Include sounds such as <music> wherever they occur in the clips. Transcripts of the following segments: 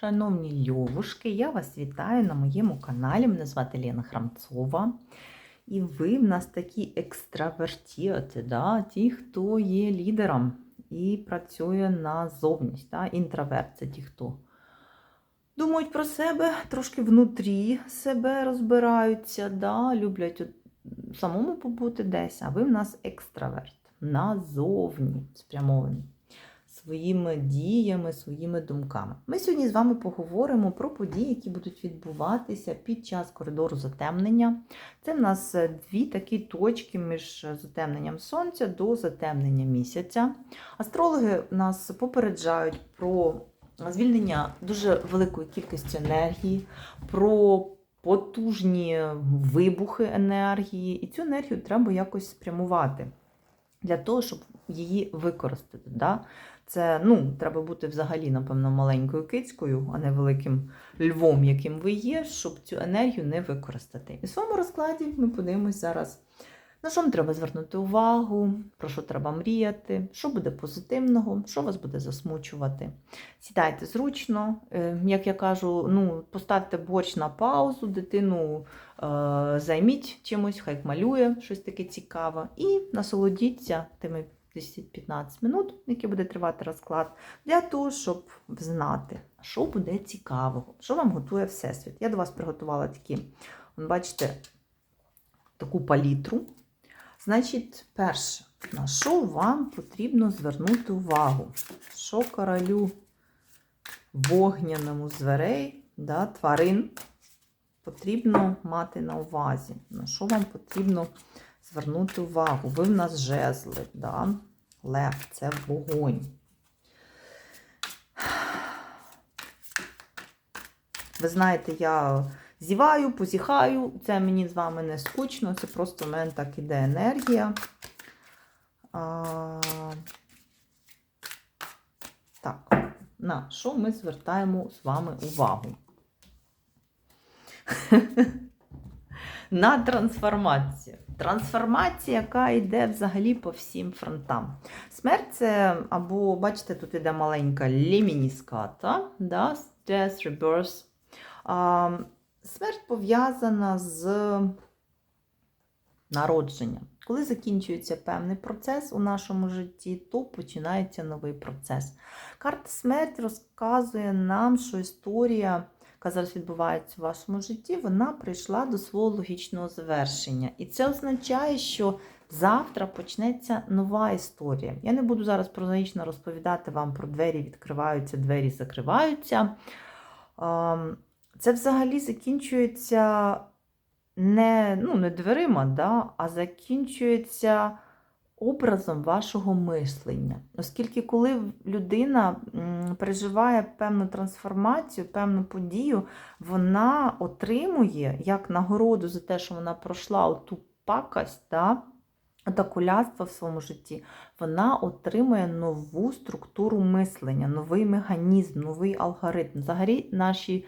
Шановні льовушки, я вас вітаю на моєму каналі. Мене звати Лена Храмцова. І ви в нас такі екстравертіти, да? ті, хто є лідером і працює на зовність. Да? Інтроверт це ті, хто думають про себе, трошки внутрі себе розбираються, да? люблять самому побути десь, а ви в нас екстраверт. Назовні спрямовані своїми діями, своїми думками. Ми сьогодні з вами поговоримо про події, які будуть відбуватися під час коридору затемнення. Це в нас дві такі точки між затемненням сонця до затемнення місяця. Астрологи нас попереджають про звільнення дуже великої кількості енергії, про потужні вибухи енергії, і цю енергію треба якось спрямувати для того, щоб її використати. Да? Це ну, треба бути взагалі, напевно, маленькою кицькою, а не великим львом, яким ви є, щоб цю енергію не використати. І своєму розкладі ми подивимось зараз, на що вам треба звернути увагу, про що треба мріяти, що буде позитивного, що вас буде засмучувати. Сідайте зручно, е, як я кажу, ну, поставте борщ на паузу, дитину е, займіть чимось, хай малює щось таке цікаве, і насолодіться тими 10-15 минут, які буде тривати розклад, для того, щоб знати, що буде цікавого, що вам готує Всесвіт. Я до вас приготувала такі, бачите, таку палітру. Значить, перше, на що вам потрібно звернути увагу? Що королю вогняному зверей, да, тварин потрібно мати на увазі? На що вам потрібно звернути увагу? Ви в нас жезли, да? лев це вогонь. Ви знаєте, я зіваю, позіхаю, це мені з вами не скучно, це просто в мене так іде енергія. А... Так, на що ми звертаємо з вами увагу? <laughs> На трансформацію. Трансформація, яка йде взагалі по всім фронтам. Смерть це, або, бачите, тут іде маленька лімініската, да? Death, Rebirth. А, Смерть пов'язана з народженням. Коли закінчується певний процес у нашому житті, то починається новий процес. Карта смерть розказує нам, що історія, яка зараз відбувається в вашому житті, вона прийшла до свого логічного завершення. І це означає, що завтра почнеться нова історія. Я не буду зараз прозаїчно розповідати вам про двері відкриваються, двері закриваються. Це взагалі закінчується не ну, не дверима, да, а закінчується образом вашого мислення. Оскільки, коли людина переживає певну трансформацію, певну подію, вона отримує як нагороду за те, що вона пройшла оту пакость, да, та в своєму житті, вона отримує нову структуру мислення, новий механізм, новий алгоритм. Взагалі, наші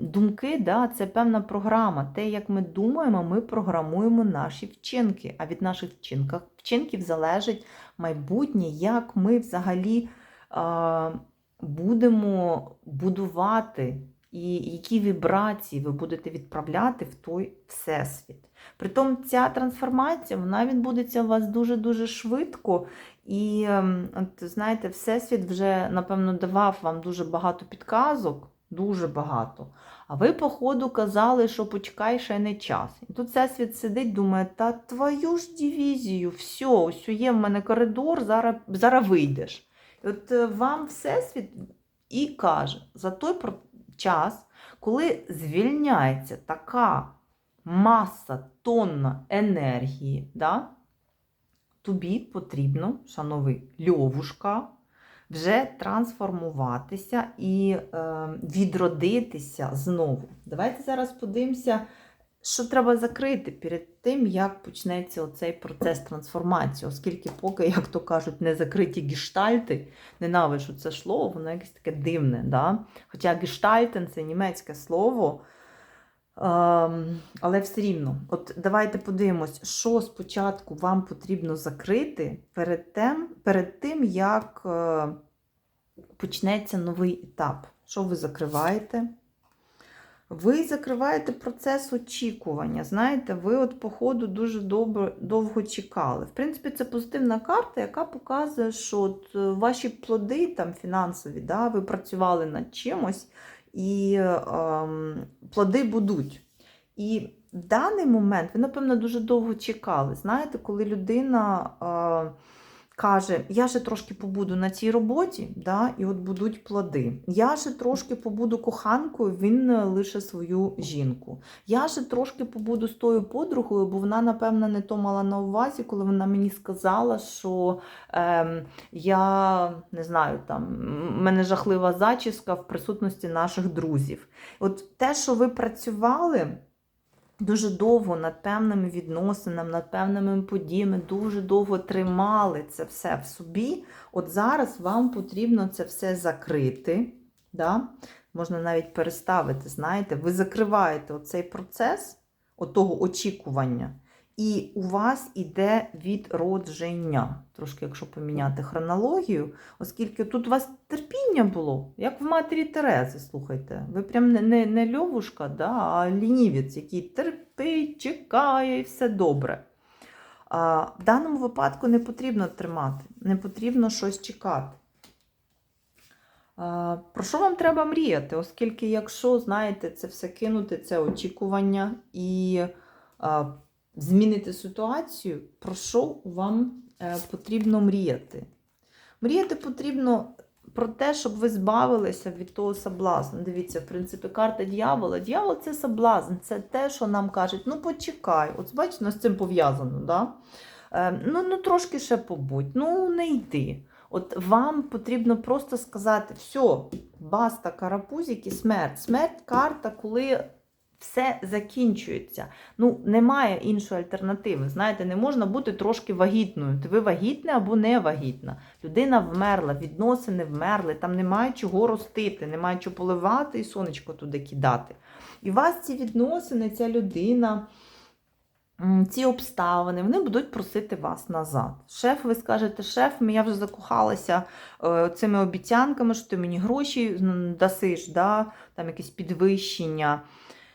думки да, це певна програма. Те, як ми думаємо, ми програмуємо наші вчинки. А від наших вчинків, вчинків залежить майбутнє, як ми взагалі е, будемо будувати. І які вібрації ви будете відправляти в той всесвіт. Притом ця трансформація вона відбудеться у вас дуже-дуже швидко. І, от, знаєте, Всесвіт вже, напевно, давав вам дуже багато підказок, дуже багато. А ви, по ходу, казали, що почекай ще не час. І тут Всесвіт сидить, думає, та твою ж дивізію, все, ось є в мене коридор, зараз, зараз вийдеш. І от е, вам Всесвіт і каже, за той час, коли звільняється така маса тонна енергії, да, тобі потрібно, шановний льовушка, вже трансформуватися і е, відродитися знову. Давайте зараз подивимося, що треба закрити перед тим, як почнеться оцей процес трансформації, оскільки, поки, як то кажуть, не закриті гештальти, ненавиджу це слово, воно якесь таке дивне. Да? Хоча гештальтен це німецьке слово. Ем, але все рівно, от давайте подивимось, що спочатку вам потрібно закрити перед тим, перед тим як е, почнеться новий етап. Що ви закриваєте? Ви закриваєте процес очікування. Знаєте, ви от по ходу дуже добре, довго чекали. В принципі, це позитивна карта, яка показує, що от е, ваші плоди там фінансові, да, ви працювали над чимось, і ем, плоди будуть. І в даний момент ви, напевно, дуже довго чекали. Знаєте, коли людина е, каже, я ще трошки побуду на цій роботі, да, і от будуть плоди. Я ще трошки побуду коханкою, він е, лише свою жінку. Я ще трошки побуду з тою подругою, бо вона, напевно, не то мала на увазі, коли вона мені сказала, що ем, я не знаю, там мене жахлива зачіска в присутності наших друзів. От те, що ви працювали. Дуже довго над певними відносинами, над певними подіями, дуже довго тримали це все в собі. От зараз вам потрібно це все закрити. Да? Можна навіть переставити, знаєте, ви закриваєте оцей процес отого очікування, і у вас іде відродження. Трошки, якщо поміняти хронологію, оскільки тут у вас терпіння було, як в матері Терези, слухайте. Ви прям не, не, не льовушка, да, а лінівець, який терпить, чекає і все добре. А, в даному випадку не потрібно тримати, не потрібно щось чекати. А, про що вам треба мріяти? Оскільки, якщо, знаєте, це все кинути, це очікування і змінити ситуацію, про що вам е, потрібно мріяти? Мріяти потрібно про те, щоб ви збавилися від того соблазну. Дивіться, в принципі, карта дьявола. Дьявол це соблазн, це те, що нам кажуть, ну почекай, от бачите, з цим пов'язано. Да? Е, ну, ну трошки ще побудь, ну не йди. От вам потрібно просто сказати, все, баста, карапузики, смерть. Смерть карта, коли все закінчується. Ну, немає іншої альтернативи. Знаєте, не можна бути трошки вагітною. Ти ви вагітна або не вагітна. Людина вмерла, відносини вмерли, там немає чого ростити, немає чого поливати і сонечко туди кидати. І вас ці відносини, ця людина. Ці обставини вони будуть просити вас назад. Шеф, ви скажете, шеф, я вже закохалася е, цими обіцянками, що ти мені гроші дасиш, да? там якесь підвищення.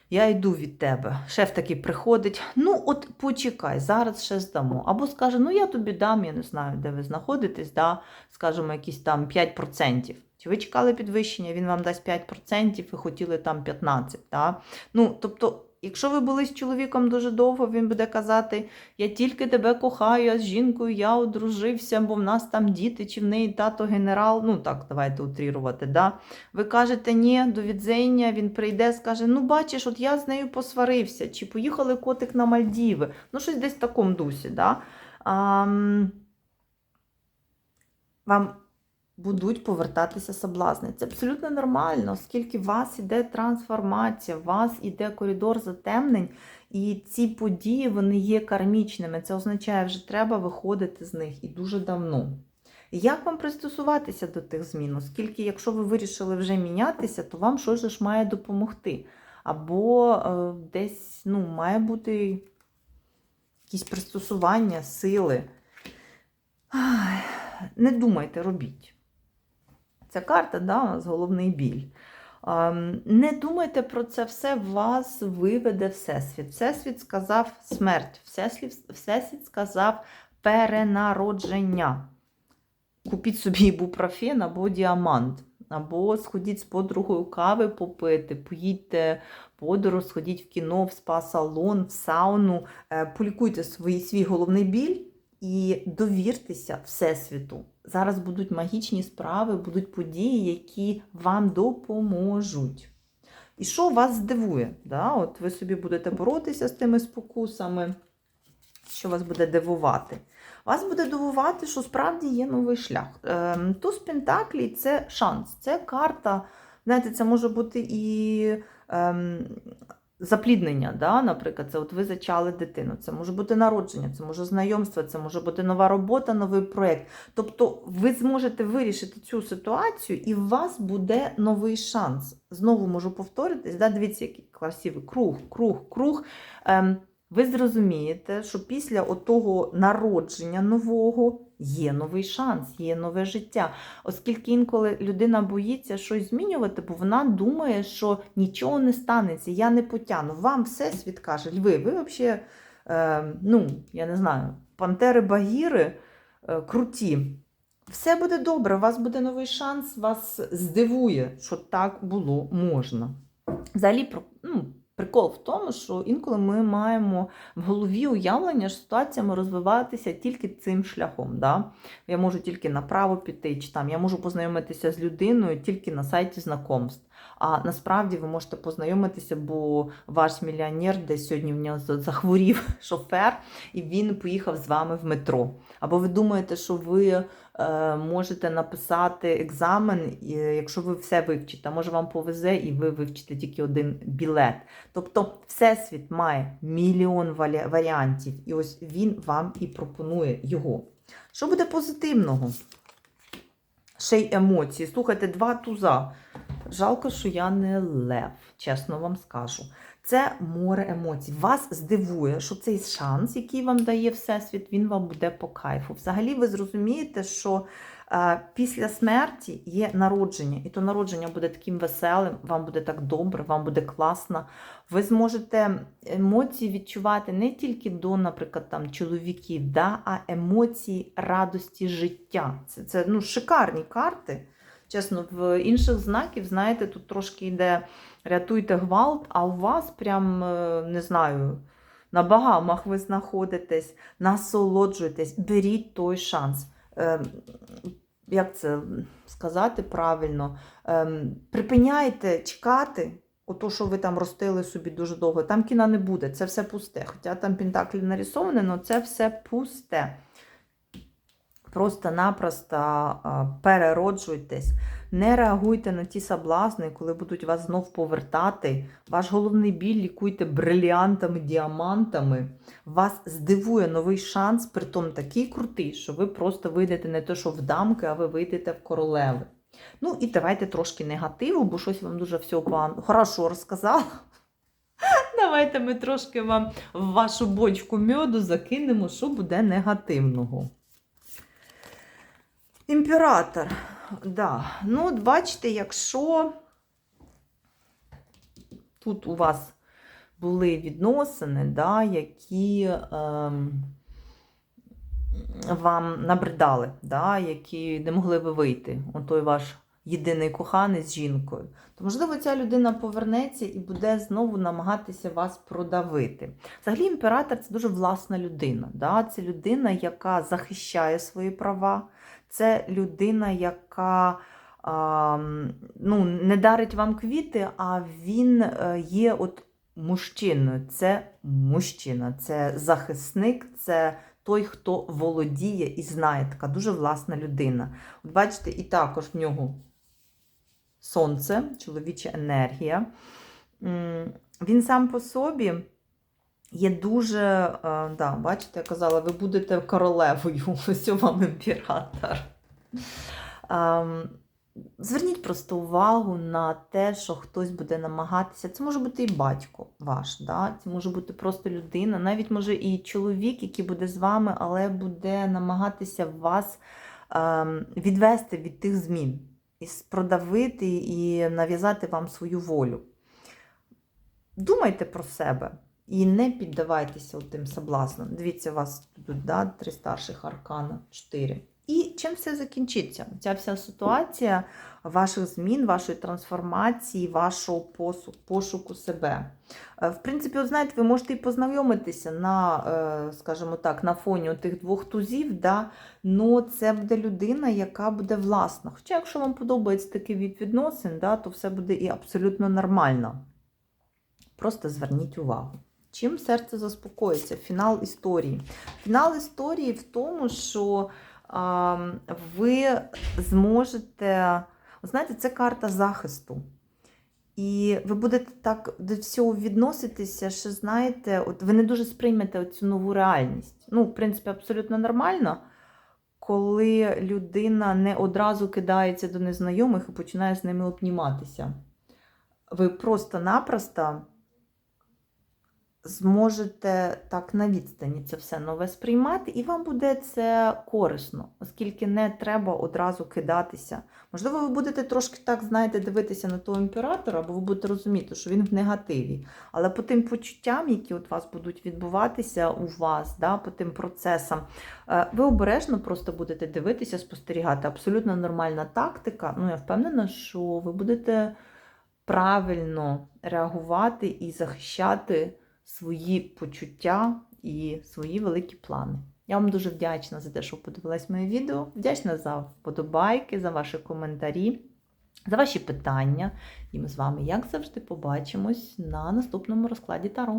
Я йду від тебе. Шеф такий приходить. Ну, от почекай, зараз ще здамо. Або скаже, ну я тобі дам, я не знаю, де ви знаходитесь, да? скажімо, якісь там 5%. Чи ви чекали підвищення, він вам дасть 5%, ви хотіли там 15%. Да? Ну, тобто, якщо ви були з чоловіком дуже довго, він буде казати, я тільки тебе кохаю, а з жінкою я одружився, бо в нас там діти, чи в неї тато генерал. Ну так, давайте утрірувати. Да? Ви кажете, ні, до відзення, він прийде, скаже: ну бачиш, от я з нею посварився, чи поїхали котик на Мальдіви. Ну, щось десь в такому дусі. Да? А, вам будуть повертатися соблазни. Це абсолютно нормально, оскільки у вас іде трансформація, у вас іде коридор затемнень, і ці події вони є кармічними. Це означає, що треба виходити з них і дуже давно. Як вам пристосуватися до тих змін? Оскільки, якщо ви вирішили вже мінятися, то вам щось ж має допомогти. Або е, десь ну, має бути якісь пристосування, сили. Не думайте, робіть. Ця карта, да, у нас головний біль. Ем, Не думайте про це все, вас виведе Всесвіт. Всесвіт сказав смерть, Всесвіт, сказав перенародження. Купіть собі ібупрофен або діамант, або сходіть з подругою кави попити, поїдьте подорож, сходіть в кіно, в спа-салон, в сауну, е, полікуйте свій, свій головний біль і довіртеся Всесвіту. Зараз будуть магічні справи, будуть події, які вам допоможуть. І що вас здивує? Да? От ви собі будете боротися з тими спокусами, що вас буде дивувати? Вас буде дивувати, що справді є новий шлях. Ем, Туз Пентаклій це шанс, це карта. Знаєте, це може бути і ем, запліднення, да? наприклад, це от ви зачали дитину, це може бути народження, це може знайомство, це може бути нова робота, новий проєкт. Тобто ви зможете вирішити цю ситуацію, і у вас буде новий шанс. Знову можу повторитись, да? дивіться, який красивий круг, круг, круг. Ем, ви зрозумієте, що після отого народження нового є новий шанс, є нове життя. Оскільки інколи людина боїться щось змінювати, бо вона думає, що нічого не станеться, я не потягну. Вам всесвіт каже, льви, ви взагалі, е, ну, я не знаю, пантери багіри е, круті. Все буде добре, у вас буде новий шанс, вас здивує, що так було можна. Взагалі, прикол в тому, що інколи ми маємо в голові уявлення, що ситуація може розвиватися тільки цим шляхом. Да? Я можу тільки направо піти, чи там я можу познайомитися з людиною тільки на сайті знакомств. А насправді ви можете познайомитися, бо ваш мільйонер десь сьогодні в нього захворів <laughs> шофер, і він поїхав з вами в метро. Або ви думаєте, що ви е, можете написати екзамен, е, якщо ви все вивчите, може вам повезе, і ви вивчите тільки один білет. Тобто, Всесвіт має мільйон варіантів, і ось він вам і пропонує його. Що буде позитивного? Ще й емоції. Слухайте, два туза. Жалко, що я не лев, чесно вам скажу. Це море емоцій. Вас здивує, що цей шанс, який вам дає Всесвіт, він вам буде по кайфу. Взагалі, ви зрозумієте, що е, після смерті є народження, і то народження буде таким веселим, вам буде так добре, вам буде класно. Ви зможете емоції відчувати не тільки до, наприклад, там, чоловіків, да, а емоції радості життя. Це, це ну, шикарні карти. Чесно, в інших знаків, знаєте, тут трошки йде рятуйте гвалт, а у вас прям, е, не знаю, на багамах ви знаходитесь, насолоджуєтесь, беріть той шанс. Е, Як це сказати правильно? Е, Припиняйте чекати, ото, що ви там ростили собі дуже довго. Там кіна не буде, це все пусте. Хоча там пентаклі нарисовані, але це все пусте. Просто-напросто перероджуйтесь, не реагуйте на ті соблазни, коли будуть вас знов повертати. Ваш головний біль лікуйте бриліантами, діамантами. Вас здивує новий шанс, притом такий крутий, що ви просто вийдете не те, що в дамки, а ви вийдете в королеви. Ну і давайте трошки негативу, бо щось вам дуже все погано. Хорошо розказала. <laughs> Давайте ми трошки вам в вашу бочку мьоду закинемо, що буде негативного. Імператор. Да. Ну, от бачите, якщо тут у вас були відносини, да, які ем, вам набридали, да, які не могли ви вийти, отой ваш єдиний коханий з жінкою, то, можливо, ця людина повернеться і буде знову намагатися вас продавити. Взагалі, імператор це дуже власна людина. Да? Це людина, яка захищає свої права. Це людина, яка а, ну, не дарить вам квіти, а він е, є от мужчиною. Це мужчина, це захисник, це той, хто володіє і знає. Така дуже власна людина. От бачите, і також в нього сонце, чоловіча енергія. Він сам по собі. Є дуже, е, да, бачите, я казала, ви будете королевою, <laughs> ось вам імператор. Ем, Зверніть просто увагу на те, що хтось буде намагатися. Це може бути і батько ваш, да? це може бути просто людина, навіть може і чоловік, який буде з вами, але буде намагатися вас ем, відвести від тих змін, продавити і нав'язати вам свою волю. Думайте про себе. І не піддавайтеся тим соблазнам. Дивіться, у вас тут да, три старших аркана, чотири. І чим все закінчиться? Ця вся ситуація ваших змін, вашої трансформації, вашого пошуку себе. Е, В принципі, от знаєте, ви можете і познайомитися на, е, скажімо так, на фоні тих двох тузів, да? но це буде людина, яка буде власна. Хоча, якщо вам подобається такий від відносин, да, то все буде і абсолютно нормально. Просто зверніть увагу. Чим серце заспокоїться? Фінал історії. Фінал історії в тому, що ви зможете. Знаєте, це карта захисту. І ви будете так до всього відноситися, що знаєте, от ви не дуже сприймете цю нову реальність. Ну, в принципі, абсолютно нормально, коли людина не одразу кидається до незнайомих і починає з ними обніматися. Ви просто-напросто зможете так на відстані це все нове сприймати, і вам буде це корисно, оскільки не треба одразу кидатися. Можливо, ви будете трошки так, знаєте, дивитися на того імператора, бо ви будете розуміти, що він в негативі. Але по тим почуттям, які от вас будуть відбуватися у вас, да, по тим процесам, е, ви обережно просто будете дивитися, спостерігати. Абсолютно нормальна тактика. Ну, я впевнена, що ви будете правильно реагувати і захищати свої почуття і свої великі плани. Я вам дуже вдячна за те, що подивилась моє відео. Вдячна за вподобайки, за ваші коментарі, за ваші питання. І ми з вами, як завжди, побачимось на наступному розкладі Таро.